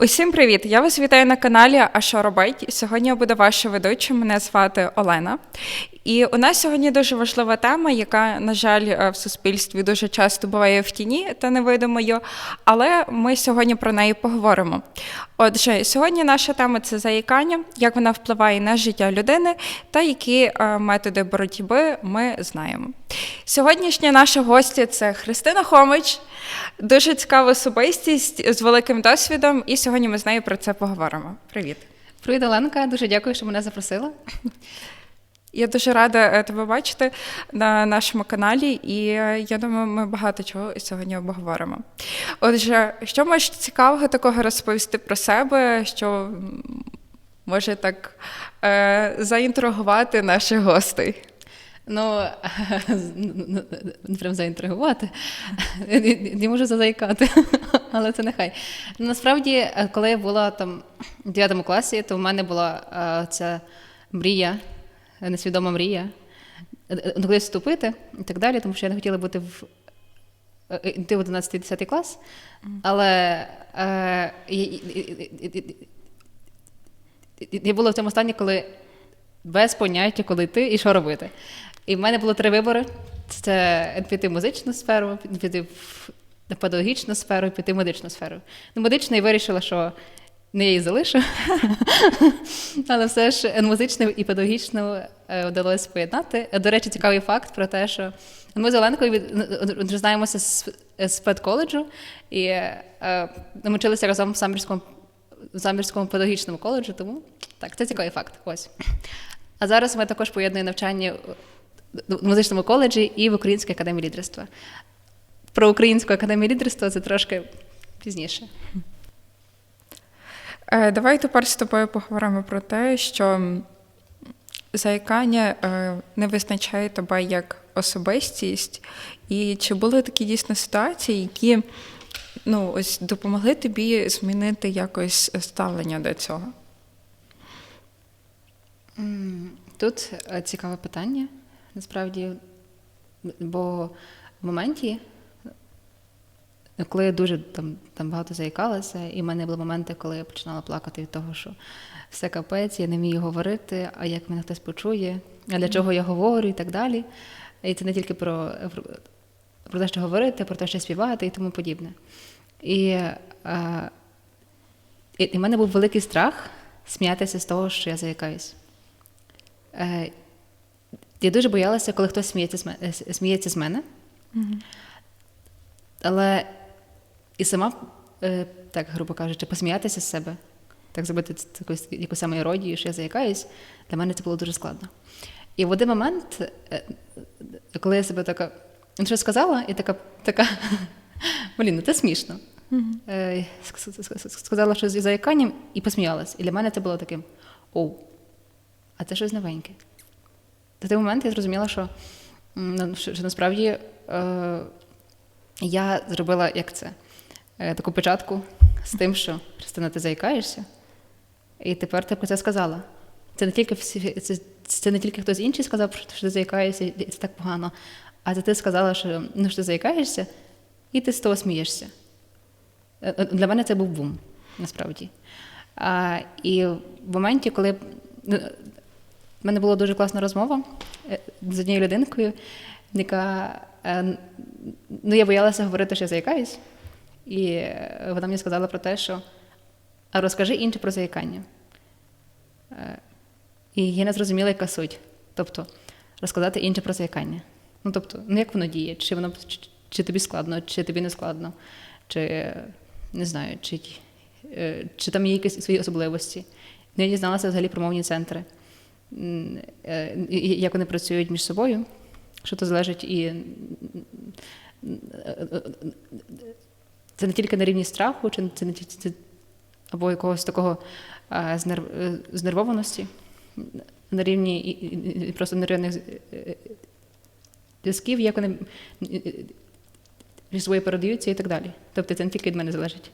Усім привіт! Я вас вітаю на каналі А що робить? Сьогодні я буду вашою ведучою. Мене звати Олена. І у нас сьогодні дуже важлива тема, яка, на жаль, е, в суспільстві дуже часто буває в тіні та невидимою, але ми сьогодні про неї поговоримо. Отже, сьогодні наша тема це заїкання, як вона впливає на життя людини та які е, методи боротьби ми знаємо. Сьогоднішня наша гостя це Христина Хомич, дуже цікава особистість з великим досвідом, і сьогодні ми з нею про це поговоримо. Привіт! Привіт, Оленка. Дуже дякую, що мене запросила. Я дуже рада е, тебе бачити на нашому каналі, і е, я думаю, ми багато чого сьогодні обговоримо. Отже, що можеш цікавого такого розповісти про себе, що може так е, заінтригувати наших гостей? Ну, не прям заінтригувати, не можу зазаїкати, але це нехай. Насправді, коли я була там в 9 класі, то в мене була е, ця мрія, несвідома мрія, е, кудись вступити і так далі, тому що я не хотіла бути в е, йти в 11-10 клас, але е, я, була в цьому стані, коли без поняття, коли йти і що робити. І в мене було три вибори: це піти в музичну сферу, піти в педагогічну сферу, піти в медичну сферу. Ну, медичну я вирішила, що не я її залишу, але все ж музичну і педагогічну е, вдалося поєднати. До речі, цікавий факт про те, що ми з Оленкою від- вже знаємося з, педколеджу і е, ми вчилися разом в Самбірському, в Самбірському педагогічному коледжі, тому так, це цікавий факт. Ось. А зараз ми також поєднуємо навчання в музичному коледжі і в Українській академії лідерства. Про Українську академію лідерства це трошки пізніше. Е, Давай тепер з тобою поговоримо про те, що заїкання е, не визначає тебе як особистість, і чи були такі дійсно ситуації, які ну, ось допомогли тобі змінити якось ставлення до цього? Тут е, цікаве питання, насправді, бо в моменті, коли я дуже там, там багато заїкалася, і в мене були моменти, коли я починала плакати від того, що все капець, я не вмію говорити, а як мене хтось почує, а для чого я говорю і так далі. І це не тільки про, про, те, що говорити, про те, що співати і тому подібне. І, е, і, і в мене був великий страх сміятися з того, що я заїкаюсь. Е, я дуже боялася, коли хтось сміється з мене, сміється з мене. Але і сама, е, так грубо кажучи, посміятися з себе, так зробити с- якусь самоіродію, що я заякаюсь, для мене це було дуже складно. І в один момент, е, коли я себе така ну, щось сказала, і така, така блін, ну це смішно. Е, ск- Сказала щось із заяканням і посміялась. І для мене це було таким оу, а це щось новеньке. В той момент я зрозуміла, що, що, що насправді е, я зробила як це, е, таку початку з тим, що Христина, ти заїкаєшся, і тепер ти про це сказала. Це не тільки всі, це, це не тільки хтось інший сказав, що ти заїкаєшся, і це так погано. А це ти сказала, що, ну, що ти заїкаєшся, і ти з того смієшся. Е, е, Для мене це був бум, насправді. А, і в моменті, коли ну, в мене була дуже класна розмова е, з однією людинкою, яка е, ну, я боялася говорити, що я заїкаюсь. І е, вона мені сказала про те, що а розкажи інше про заїкання. Е, І я не зрозуміла, яка суть. Тобто, розказати інше про заїкання. Ну, тобто, ну як воно діє? Чи воно чи, чи тобі складно, чи тобі не складно, чи не знаю, чи, е, чи там є якісь свої особливості. Ну, я дізналася взагалі про мовні центри, як вони працюють між собою, що то залежить і це не тільки на рівні страху, чи це не це, або якогось такого а, знерв, е, знервованості на рівні і, і- і просто нервних е, зв'язків, як вони е, е, між собою передаються і так далі. Тобто це не тільки від мене залежить.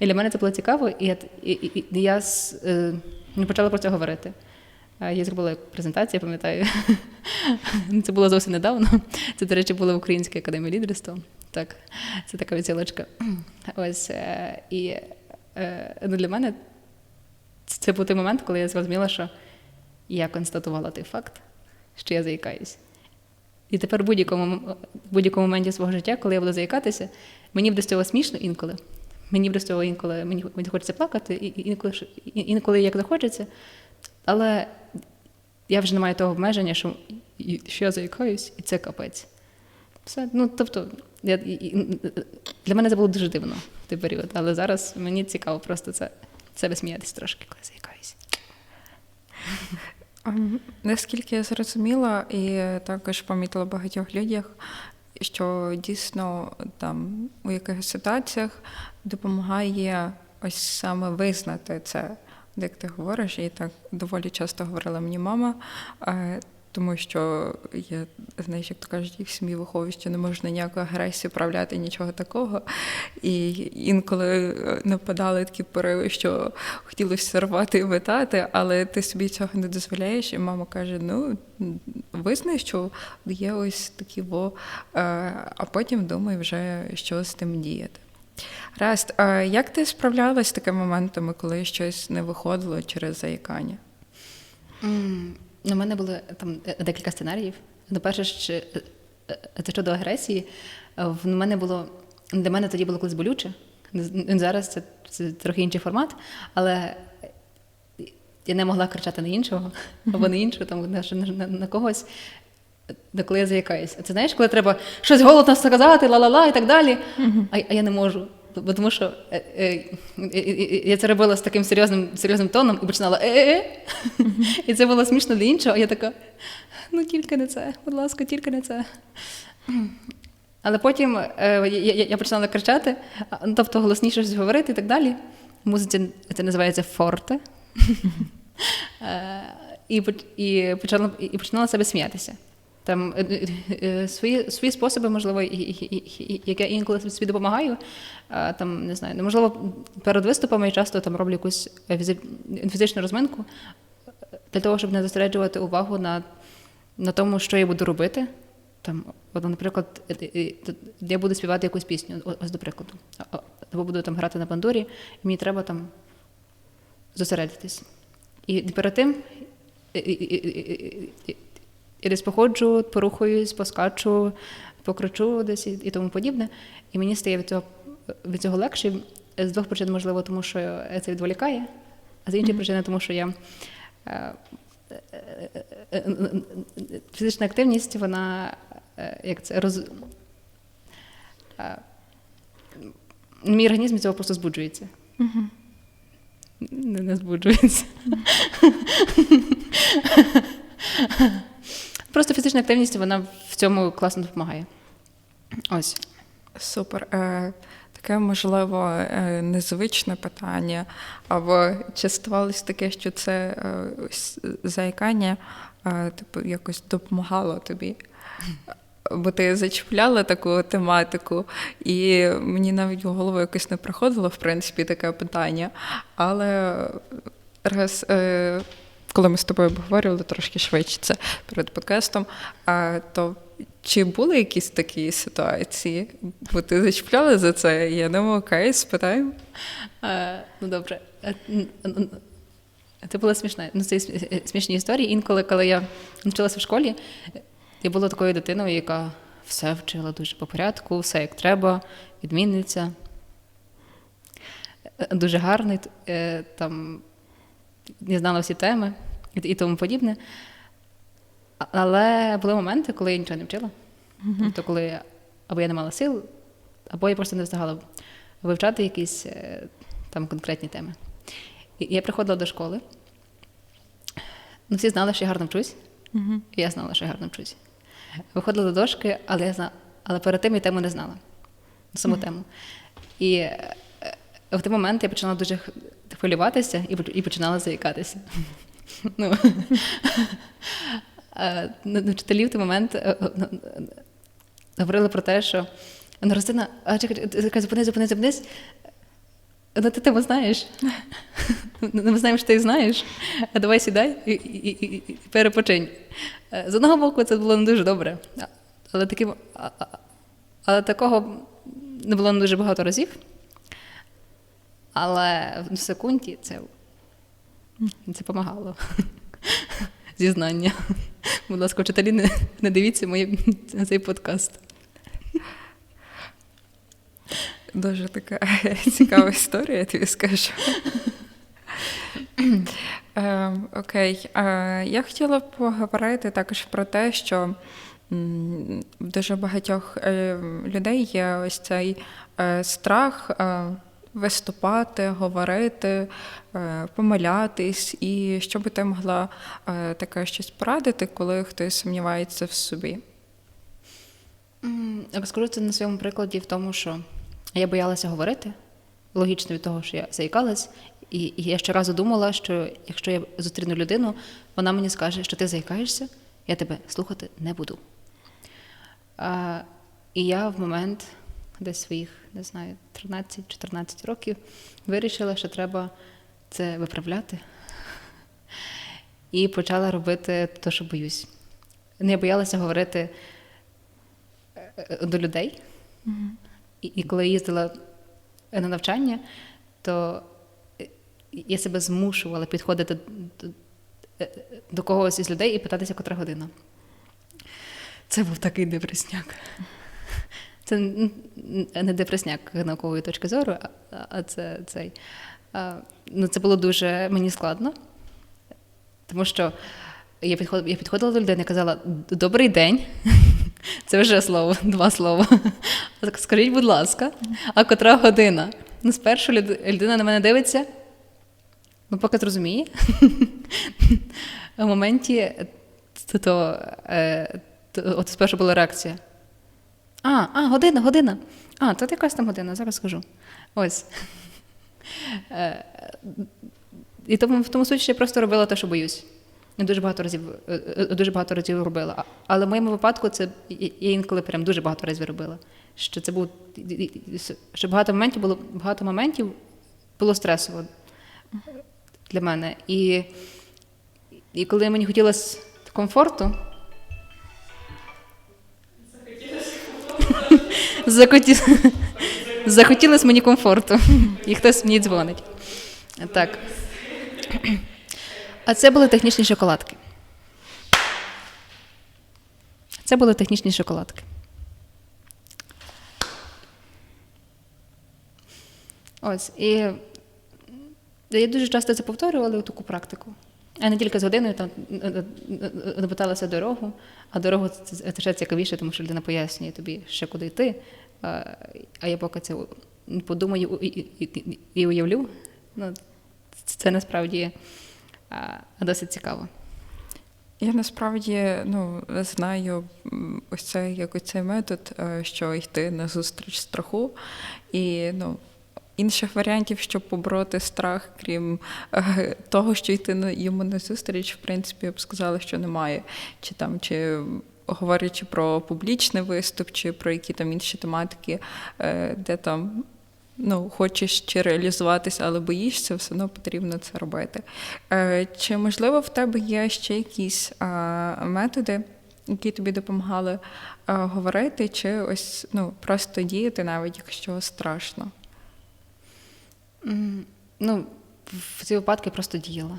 І для мене це було цікаво, і я, і, я з, е, не почала про це говорити. Е, Я зробила презентацію, я пам'ятаю. Це було зовсім недавно. Це, до речі, було в Українській академії лідерства. Так, це така відсилочка. Ось е, і е, ну, для мене це був той момент, коли я зрозуміла, що я констатувала той факт, що я заїкаюсь. І тепер в будь-якому, будь-якому моменті свого життя, коли я буду заїкатися, мені буде з цього смішно інколи. Мені буде з цього інколи мені, хочеться плакати, і, інколи, інколи як захочеться. Але я вже не маю того обмеження, що, що я заїкаюсь, і це капець. Все. Ну, тобто, я, і- для мене це було дуже дивно в той період, але зараз мені цікаво просто це, це висміятися трошки, коли заїкаюсь. Ем, Наскільки я зрозуміла, і також помітила багатьох людях, що дійсно там у якихось ситуаціях допомагає ось саме визнати це, як ти говориш, і так доволі часто говорила мені мама. Тому що я, знаєш, як то кажуть, їх сім'ї виховують, що не можна ніяку агресію проявляти, нічого такого. І інколи е, нападали такі пориви, що хотілося рвати і витати, але ти собі цього не дозволяєш. І мама каже: ну, визнай, що є ось такі во, е, а потім думай вже, що з тим діяти. Раст, а як ти справлялась з такими моментами, коли щось не виходило через заїкання? У мене було там е, декілька сценаріїв. Ну, перше, ще, е, е, це щодо агресії. В мене було для мене тоді було колись болюче. Зараз це, це трохи інший формат, але я не могла кричати на іншого або на іншого, там на, на, на когось. Де коли я заякаюсь. Це знаєш, коли треба щось голосно сказати, ла-ла-ла і так далі. А, а я не можу. Бо тому що е, е, я це робила з таким серйозним, серйозним тоном і починала е-е-е. І це було смішно для іншого, а я така, ну тільки не це, будь ласка, тільки не це. Але потім е, я, починала кричати, ну, тобто голосніше щось говорити і так далі. В музиці це називається форте. І, поч- і, почала, і починала себе сміятися. Там е, е, е, свої, свої способи, можливо, як я інколи собі допомагаю. Там, не знаю, ну, можливо, перед виступами я часто там роблю якусь фізичну розминку для того, щоб не зосереджувати увагу на, на тому, що я буду робити. Там, от, наприклад, я буду співати якусь пісню, ось до прикладу. Або буду там грати на бандурі, і мені треба там зосередитись. І перед тим і, десь походжу, порухаюсь, поскачу, покричу десь і, тому подібне. І мені стає від цього, від цього легше. З двох причин, можливо, тому що це відволікає, а з іншої причини, тому що я. е, е, е, Фізична активність, вона як це роз. Мій організм від цього просто збуджується. Не, не збуджується. Просто фізична активність вона в цьому класно допомагає. Ось. Супер. Е, таке, можливо, е, незвичне питання, або чи ставалось таке, що це е, заїкання типу, якось допомагало тобі? Бо ти зачіпляла таку тематику, і мені навіть в голову якось не приходило, в принципі, таке питання. Але раз, коли ми з тобою обговорювали трошки швидше це перед подкастом, то чи були якісь такі ситуації? Бо ти зачіпляла за це, я думаю, окей, спитаємо. Е, ну добре. Це було смішне. Ну, це смішні історії. Інколи, коли я навчилася в школі, я була такою дитиною, яка все вчила дуже по порядку, все як треба, відмінниця. Е, Дуже гарний, е, там я знала всі теми і, і тому подібне. Але були моменти, коли я нічого не вчила. Тобто, коли або я не мала сил, або я просто не встигала вивчати якісь е, там конкретні теми. І я приходила до школи. Ну, всі знали, що я гарно вчусь. І я знала, що я гарно вчусь. Виходила до дошки, але я зна... але перед тим я тему не знала. Саму тему. І е, в той момент я починала дуже хвилюватися і, і починала заїкатися. Ну, е, Вчителі в той момент е, е, говорили про те, що ну, Ростина, а чекай, зупинись, зупинись, зупинись. Ну, ти тему знаєш. Ну, Ми знаємо, що ти знаєш. А давай сідай і, перепочинь. З одного боку, це було не дуже добре. Але, таким, але такого не було не дуже багато разів. Але в секунді це, це допомагало. Зізнання. Будь ласка, вчителі, не, не дивіться мої, цей подкаст. Дуже така цікава історія, я тобі скажу. Е, Окей, Е, я хотіла поговорити також про те, що в дуже багатьох е, людей є ось цей страх виступати, говорити, е, помилятись, і що би ти могла е, таке щось порадити, коли хтось сумнівається в собі. Розкажу це на своєму прикладі в тому, що я боялася говорити, логічно від того, що я заїкалась, і, я щоразу думала, що якщо я зустріну людину, вона мені скаже, що ти заїкаєшся, я тебе слухати не буду. І я в момент десь своїх, не знаю, 13-14 років вирішила, що треба це виправляти. І почала робити те, що боюсь. Не боялася говорити е, до людей. І, і коли я їздила на навчання, то е, я себе змушувала підходити до, до, до когось із людей і питатися, котра година. Це був такий депресняк. Це не депресняк наукової точки зору, а, це цей. Ну, це було дуже мені складно, тому що я підходила, я підходила до людини і казала: Добрий день. Це вже слово, два слова. Скажіть, будь ласка, а котра година? Ну, спершу людина на мене дивиться, ну, поки зрозуміє. В моменті то, то, е, то, от спершу була реакція. А, а, година, година. А, тут якась там година, зараз скажу. Ось. Е, І тому в тому суті, я просто робила те, що боюсь. Я дуже багато разів е, е, дуже багато разів робила. Але в моєму випадку це я інколи прям дуже багато разів робила. Що це був що багато моментів було багато моментів було стресово для мене. І, і коли мені хотілося комфорту. Захотілося, захотілося мені комфорту. І хтось мені дзвонить. Так. А це були технічні шоколадки. Це були технічні шоколадки. Ось. І я дуже часто це повторювала таку практику. А не тільки з годиною там не питалася дорогу, а дорогу це ще цікавіше, тому що людина пояснює тобі ще куди йти. А я поки це подумаю і, уявлю, ну, це, насправді досить цікаво. Я насправді ну, знаю ось цей цей метод, е, що йти на зустріч страху, і ну, інших варіантів, щоб побороти страх, крім е, того, що йти йому на зустріч, в принципі, я б сказала, що немає. Чи там, чи говорячи про публічний виступ, чи про які там інші тематики, е, де там ну, хочеш чи реалізуватися, але боїшся, все одно потрібно це робити. Е, Чи можливо в тебе є ще якісь методи, які тобі допомагали говорити, чи ось ну, просто діяти, навіть якщо страшно? Ну, в ці випадки просто діяла.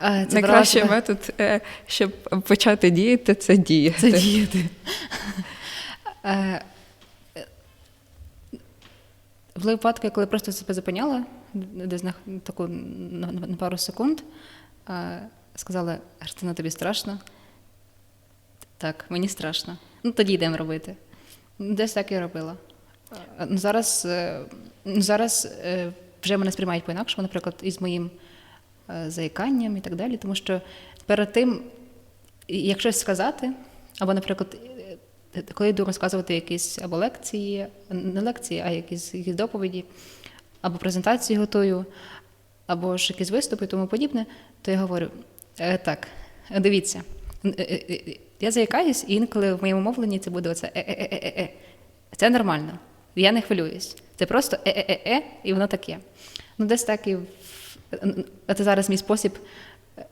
Це Найкращий себе- метод, е, щоб почати діяти, це діяти. Це діяти. Е, е, Були випадки, коли просто себе зупиняла, десь на таку на, на- на пару секунд, е, сказала, Христина, тобі страшно? Так, мені страшно. Ну, тоді йдемо робити. Десь так і робила. Е, Зараз, е, зараз е, вже мене сприймають по-інакшому, наприклад, із моїм заїканням і так далі, тому що перед тим, як щось сказати, або, наприклад, коли йду розказувати якісь або лекції, не лекції, а якісь, якісь доповіді, або презентації готую, або ж якісь виступи і тому подібне, то я говорю: «Е, так, дивіться, я заякаюсь, і інколи в моєму мовленні це буде оце е-е-е-е. Це нормально. Я не хвилююсь. Це просто е-е-е-е, і воно таке. Ну, десь так і це зараз мій спосіб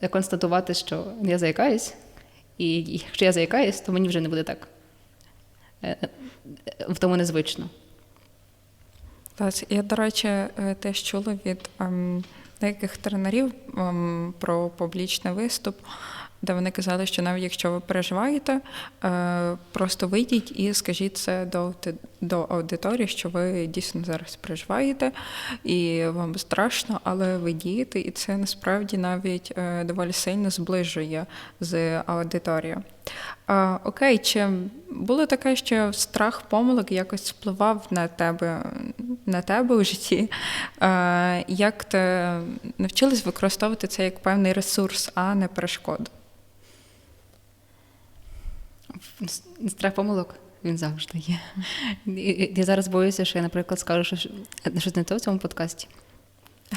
е, констатувати, що я заякаюсь, і якщо я заякаюсь, то мені вже не буде так. е, е, В тому незвично. Я, до речі, теж чула від ем, деяких тренерів ем, про публічний виступ, де вони казали, що навіть якщо ви переживаєте, е, просто вийдіть і скажіть це до, до аудиторії, що ви дійсно зараз переживаєте, і вам страшно, але ви дієте, і це насправді навіть е, доволі сильно зближує з аудиторією. Окей, чи було таке, що страх помилок якось впливав на тебе, на тебе у житті? Як ти навчилась використовувати це як певний ресурс, а не перешкоду? Страх помилок він завжди є. Я зараз боюся, що я, наприклад, скажу, що щось не то в цьому подкасті.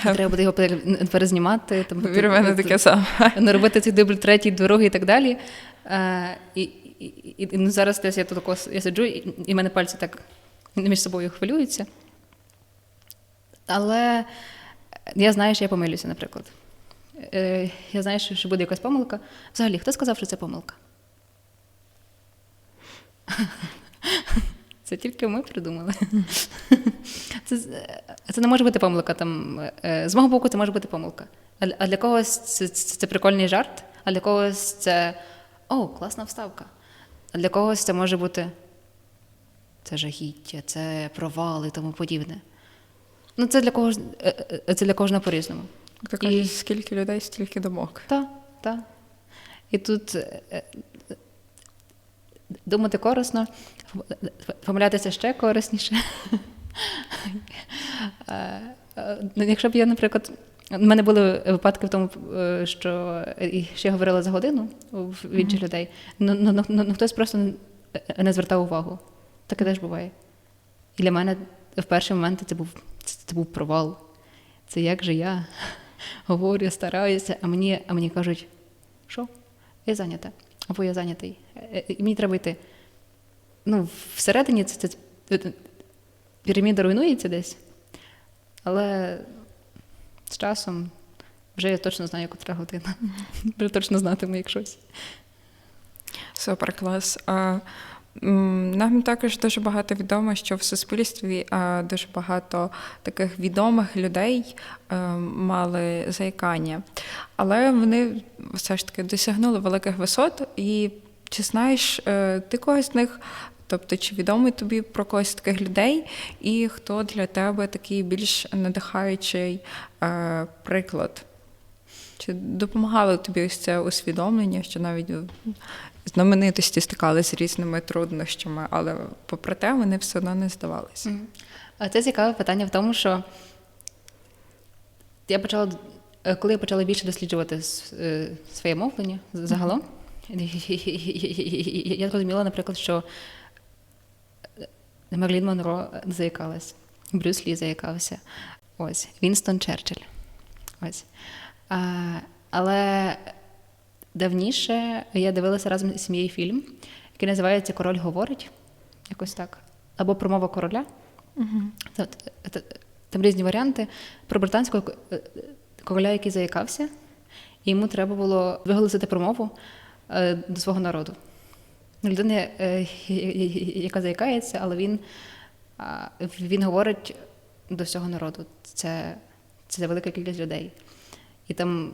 Треба буде його пере- перезнімати, там, Повір, в мене таке саме. не робити цей дубль третій, другий і так далі. Е, і, і, і, і ну, зараз десь я тут я сиджу, і, і в мене пальці так між собою хвилюються. Але я знаю, що я помилюся, наприклад. Е, я знаю, що буде якась помилка. Взагалі, хто сказав, що це помилка? Це тільки ми придумали. Це, це не може бути помилка. Там, е, з мого боку, це може бути помилка. А, для- когось це, це, це прикольний жарт, а для когось це о, класна вставка. А для когось це може бути це жахіття, це провал і тому подібне. Ну, це для когось е, е, це для кожного по-різному. Ти кажеш, скільки людей, стільки думок. Так, так. І тут е, е, думати корисно, помилятися ще корисніше. Е, е, ну, Якщо б я, наприклад, у мене були випадки в тому, е, що ще я говорила за годину в інших людей, ну, ну, ну, ну, хтось просто не- не звертав увагу. Таке теж буває. І для мене в перші моменти це був, це, це був провал. Це як же я говорю, стараюся, а мені, а мені кажуть, що? Я зайнята, або я зайнятий. Е, І мені треба йти. Ну, всередині це, це, це піраміда руйнується десь, але з часом вже я точно знаю, котра година. Вже точно знатиму, як щось. Супер клас. А, Нам також дуже багато відомо, що в суспільстві дуже багато таких відомих людей е, мали заїкання, але вони все ж таки досягнули великих висот. І чи знаєш е, ти когось з них? Тобто, чи відомий тобі про когось таких людей, і хто для тебе такий більш надихаючий е, приклад? Чи допомагало тобі ось це усвідомлення, що навіть знаменитості стикалися з різними труднощами, але попри те вони все одно не здавалися? А це цікаве питання в тому, що я почала, е, коли я почала більше досліджувати е, своє мовлення загалом, я зрозуміла, наприклад, що Мерлін Монро заїкалась, Брюс Лі заїкався, ось, Вінстон Черчилль. Ось. А, але давніше я дивилася разом з сім'єю фільм, який називається Король говорить, якось так, або Промова короля. Та- Там різні варіанти про британського е, короля, який заякався, і йому треба було виголосити промову е, до свого народу. Людина, е, яка заякається, але він, він говорить до всього народу. Це, це велика кількість людей. І там,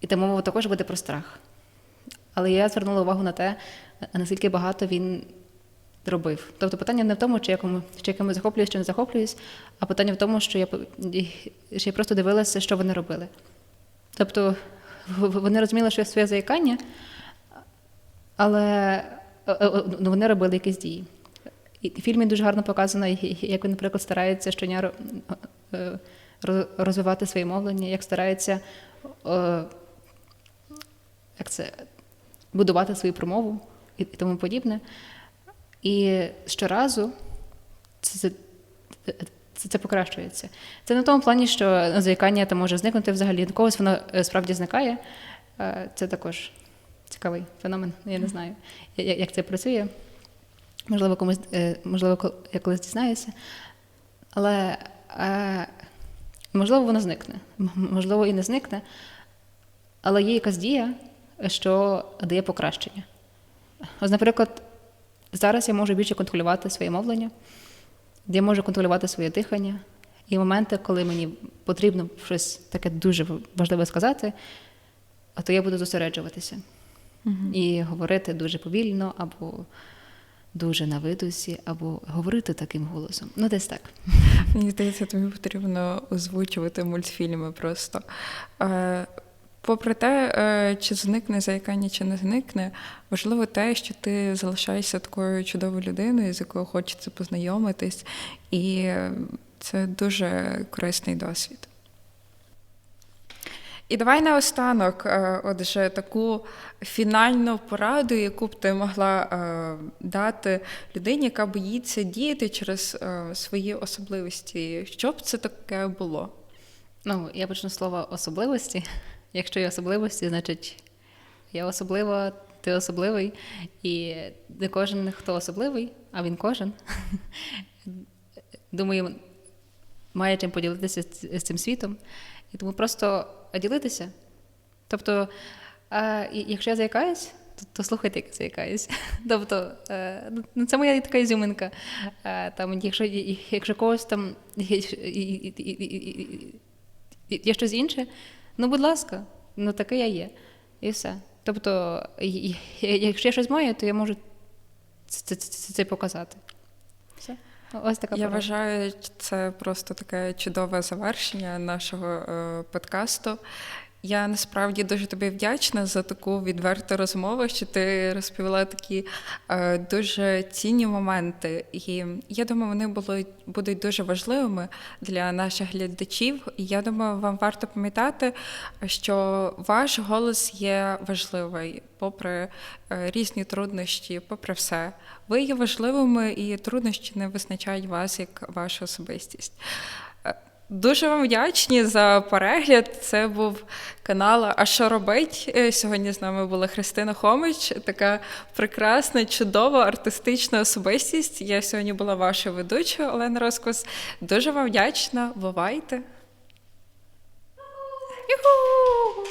і там мова також буде про страх. Але я звернула увагу на те, наскільки багато він робив. Тобто питання не в тому, чи я, кому, чи я кимось захоплююсь, чи не захоплююсь, а питання в тому, що я, що я просто дивилася, що вони робили. Тобто вони розуміли, що є своє заїкання, але е, е, ну, вони робили якісь дії. І в фільмі дуже гарно показано, як він, наприклад, старається щодня ро- е, роз- розвивати своє мовлення, як старається е, як це, будувати свою промову і, і тому подібне. І щоразу це, це, це, це покращується. Це не в тому плані, що заїкання там може зникнути взагалі. До когось воно е, справді зникає. Е, Це також цікавий феномен. Я не знаю, як це працює. Можливо, комусь, е, можливо, я колись дізнаюся. Але можливо, воно зникне. Можливо, і не зникне. Але є якась дія, що дає покращення. Ось, наприклад, зараз я можу більше контролювати своє мовлення. Я можу контролювати своє дихання. І моменти, коли мені потрібно щось таке дуже важливе сказати, а то я буду зосереджуватися і говорити дуже повільно, або дуже на видусі, або говорити таким голосом. Ну, десь так. Мені здається, тобі потрібно озвучувати мультфільми просто. Попри те, е, чи зникне заїкання, чи не зникне, важливо те, що ти залишаєшся такою чудовою людиною, з якою хочеться познайомитись, і це дуже корисний досвід. І давай наостанок, е, отже, таку фінальну пораду, яку б ти могла е, дати людині, яка боїться діяти через свої особливості. Що б це таке було? Ну, я почну з слова особливості. Якщо є особливості, значить я особлива, ти особливий. І не кожен, хто особливий, а він кожен. Думаю, має чим поділитися з цим світом. І тому просто ділитися. Тобто, якщо я заякаюсь, то, то слухайте, як я заякаюсь. Тобто, е, ну, це моя така ізюминка. Е, Там, якщо, якщо когось там є щось інше, ну, будь ласка, ну таке я є. І все. Тобто, якщо я щось маю, то я можу це, це, це, показати. Все. Ось така Я вважаю, це просто таке чудове завершення нашого е, подкасту. Я насправді дуже тобі вдячна за таку відверту розмову, що ти розповіла такі е, дуже цінні моменти. І я думаю, вони були, будуть дуже важливими для наших глядачів. І я думаю, вам варто пам'ятати, що ваш голос є важливий, попри е, різні труднощі, попри все. Ви є важливими, і труднощі не визначають вас як вашу особистість. Дуже вам вдячні за перегляд. Це був канал А що робить? Е, Сьогодні з нами була Христина Хомич, така прекрасна, чудова артистична особистість. Я сьогодні була вашою ведучою Олена Роскос. Дуже вам вдячна. Бувайте! Юху!